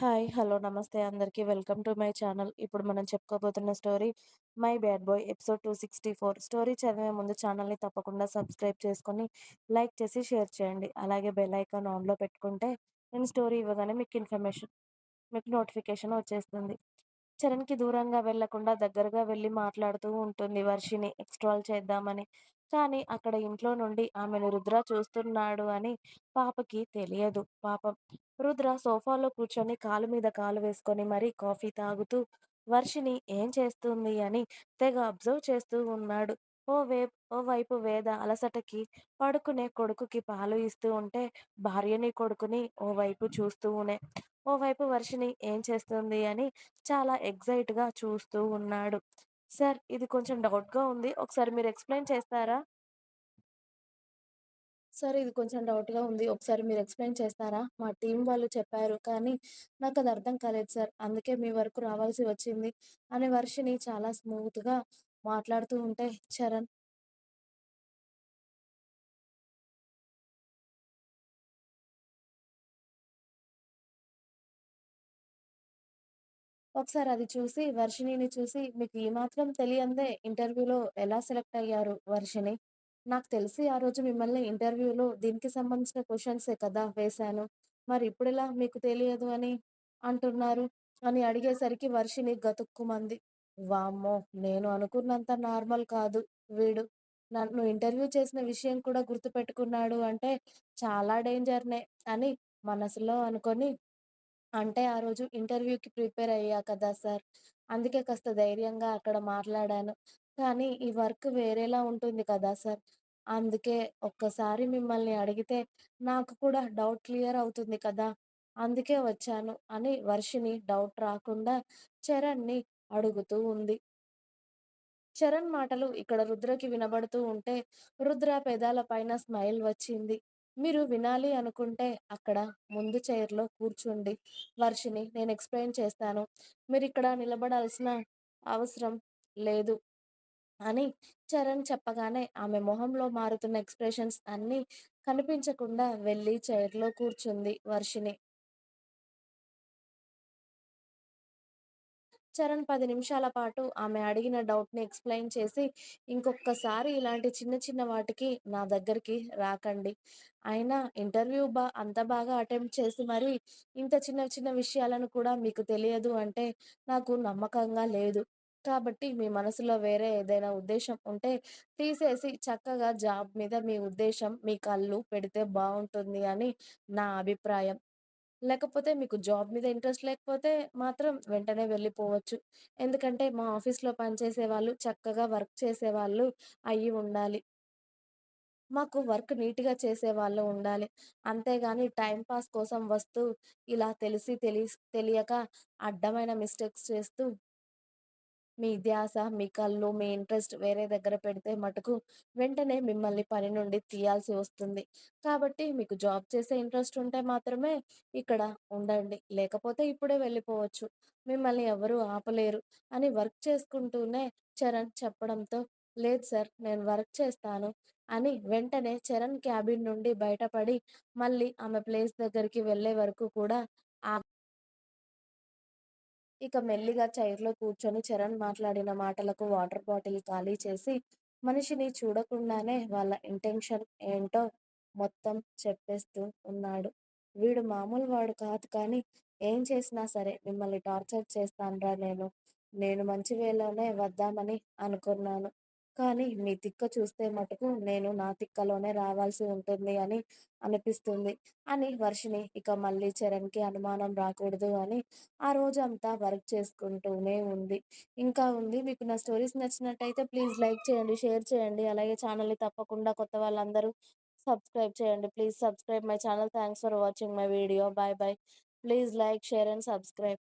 Hi. Hello. నమస్తే అందరికీ welcome to my channel. ఇప్పుడు మనం చెప్పుకోబోతున్న story 'my bad boy' episode 264. Story చదివే ముందు ఛానల్‌ని తప్పకుండా సబ్స్క్రైబ్ చేసుకొని, లైక్ చేసి, షేర్ చేయండి. అలాగే బెల్ ఐకాన్ ఆన్‌లో పెట్టుకుంటే నేను స్టోరీ ఇవ్వగానే మీకు ఇన్ఫర్మేషన్ మీకు నోటిఫికేషన్ వచ్చేస్తుంది. చరణ్‌కి దూరంగా వెళ్ళకుండా దగ్గరగా వెళ్ళి మాట్లాడుతూ ఉంటుంది వర్షిని ఎక్స్ట్రాల్ చేద్దామని. కానీ అక్కడ ఇంట్లో నుండి ఆమెను రుద్ర చూస్తున్నాడు అని పాపకి తెలియదు. పాపం రుద్ర సోఫాలో కూర్చొని కాలు మీద కాలు వేసుకొని మరీ కాఫీ తాగుతూ వర్షిని ఏం చేస్తుంది అని తెగ అబ్జర్వ్ చేస్తూ ఉన్నాడు. ఓ వే వైపు వేద అలసటకి పడుకునే కొడుకుకి పాలు ఇస్తూ ఉంటే భార్యని, కొడుకుని ఓవైపు చూస్తూనే ఓవైపు వర్షిని ఏం చేస్తుంది అని చాలా ఎక్సైట్‌గా చూస్తూ ఉన్నాడు. సార్ ఇది కొంచెం డౌట్‌గా ఉంది. ఒకసారి మీరు ఎక్స్‌ప్లెయిన్ చేస్తారా? సార్ ఇది కొంచెం డౌట్‌గా ఉంది. ఒకసారి మీరు ఎక్స్‌ప్లెయిన్ చేస్తారా? మా టీమ్ వాళ్ళు చెప్పారు. కానీ నాకది అర్థం కాలేదు సార్. అందుకే మీ వరకు రావాల్సి వచ్చింది అని వర్షిని చాలా స్మూత్‌గా మాట్లాడుతూ ఉంటే చరణ్ ఒకసారి అది చూసి వర్షిణిని చూసి మీకు ఈ మాత్రం తెలియందే ఇంటర్వ్యూలో ఎలా సెలెక్ట్ అయ్యారు వర్షిణి నాకు తెలిసి ఆ రోజు మిమ్మల్ని ఇంటర్వ్యూలో దీనికి సంబంధించిన క్వశ్చన్సే కదా వేశాను. మరి ఇప్పుడెలా మీకు తెలియదు అని అంటున్నారు? అని అడిగేసరికి వర్షిణి గతుక్కుమంది. వామ్మో! నేను అనుకున్నంత నార్మల్ కాదు వీడు. నన్ను ఇంటర్వ్యూ చేసిన విషయం కూడా గుర్తుపెట్టుకున్నాడు అంటే చాలా డేంజర్‌నే అని మనసులో అనుకొని అంటే ఆ రోజు ఇంటర్వ్యూకి ప్రిపేర్ అయ్యా కదా సార్! అందుకే కాస్త ధైర్యంగా అక్కడ మాట్లాడాను. కానీ ఈ వర్క్ వేరేలా ఉంటుంది కదా సార్! అందుకే ఒక్కసారి మిమ్మల్ని అడిగితే నాకు కూడా డౌట్ క్లియర్ అవుతుంది కదా! అందుకే వచ్చాను అని వర్షిని డౌట్ రాకుండా చరణ్‌ని అడుగుతూ ఉంది. చరణ్ మాటలు ఇక్కడ రుద్రకి వినబడుతూ ఉంటే రుద్ర పెదాల పైన స్మైల్ వచ్చింది. మీరు వినాలి అనుకుంటే అక్కడ ముందు చైర్‌లో కూర్చోండి వర్షిని నేను ఎక్స్‌ప్లెయిన్ చేస్తాను. మీరు ఇక్కడ నిలబడాల్సిన అవసరం లేదు అని చరణ్ చెప్పగానే ఆమె మొహంలో మారుతున్న ఎక్స్‌ప్రెషన్స్ అన్నీ కనిపించకుండా వెళ్ళి చైర్‌లో కూర్చుంది వర్షిని. చరణ్ పది నిమిషాల పాటు ఆమె అడిగిన డౌట్‌ని ఎక్స్‌ప్లెయిన్ చేసి ఇంకొకసారి ఇలాంటి చిన్న చిన్న వాటికి నా దగ్గరికి రాకండి. అయినా ఇంటర్వ్యూ బా అంత బాగా అటెంప్ట్ చేసి మరి ఇంత చిన్న చిన్న విషయాలను కూడా మీకు తెలియదు అంటే నాకు నమ్మకంగా లేదు. కాబట్టి మీ మనసులో వేరే ఏదైనా ఉద్దేశం ఉంటే తీసేసి చక్కగా జాబ్ మీద మీ ఉద్దేశం మీ కళ్ళు పెడితే బాగుంటుంది అని నా అభిప్రాయం. లేకపోతే మీకు జాబ్ మీద ఇంట్రెస్ట్ లేకపోతే మాత్రం వెంటనే వెళ్ళిపోవచ్చు. ఎందుకంటే మా ఆఫీస్‌లో పనిచేసే వాళ్ళు చక్కగా వర్క్ చేసేవాళ్ళు అయ్యి ఉండాలి. మాకు వర్క్ నీట్‌గా చేసేవాళ్ళు ఉండాలి. అంతేగాని టైమ్ పాస్ కోసం వస్తూ ఇలా తెలిసి తెలిస్ తెలియక అడ్డమైన మిస్టేక్స్ చేస్తూ మీ ధ్యాస, మీ కళ్ళు, మీ ఇంట్రెస్ట్ వేరే దగ్గర పెడితే మటుకు వెంటనే మిమ్మల్ని పని నుండి తీయాల్సి వస్తుంది. కాబట్టి మీకు జాబ్ చేసే ఇంట్రెస్ట్ ఉంటే మాత్రమే ఇక్కడ ఉండండి. లేకపోతే ఇప్పుడే వెళ్ళిపోవచ్చు. మిమ్మల్ని ఎవరు ఆపలేరు అని వర్క్ చేసుకుంటూనే చరణ్ చెప్పడంతో లేదు సార్ నేను వర్క్ చేస్తాను అని వెంటనే చరణ్ క్యాబిన్ నుండి బయటపడి మళ్ళీ ఆమె ప్లేస్ దగ్గరికి వెళ్ళే వరకు కూడా ఆ ఇక మెల్లిగా చైర్‌లో కూర్చొని చరణ్ మాట్లాడిన మాటలకు వాటర్ బాటిల్ ఖాళీ చేసి, మనిషిని చూడకుండానే వాళ్ళ ఇంటెన్షన్ ఏంటో మొత్తం చెప్పేస్తూ ఉన్నాడు. వీడు మామూలు వాడు కాదు కానీ, ఏం చేసినా సరే మిమ్మల్ని టార్చర్ చేస్తానురా నేను. నేను మంచి వేలోనే వద్దామని అనుకున్నాను. కానీ మీ తిక్క చూస్తే మటుకు నేను నా తిక్కలోనే రావాల్సి ఉంటుంది అని అనిపిస్తుంది అని వర్షిని ఇక మళ్ళీ చరణ్‌కి అనుమానం రాకూడదు అని ఆ రోజంతా వర్క్ చేసుకుంటూనే ఉంది. ఇంకా ఉంది. మీకు నా స్టోరీస్ నచ్చినట్టయితే ప్లీజ్ లైక్ చేయండి, షేర్ చేయండి. అలాగే ఛానల్‌ని తప్పకుండా కొత్త వాళ్ళందరూ సబ్స్క్రైబ్ చేయండి. Please subscribe my channel. Thanks for watching my video. Bye bye. Please like, share and subscribe.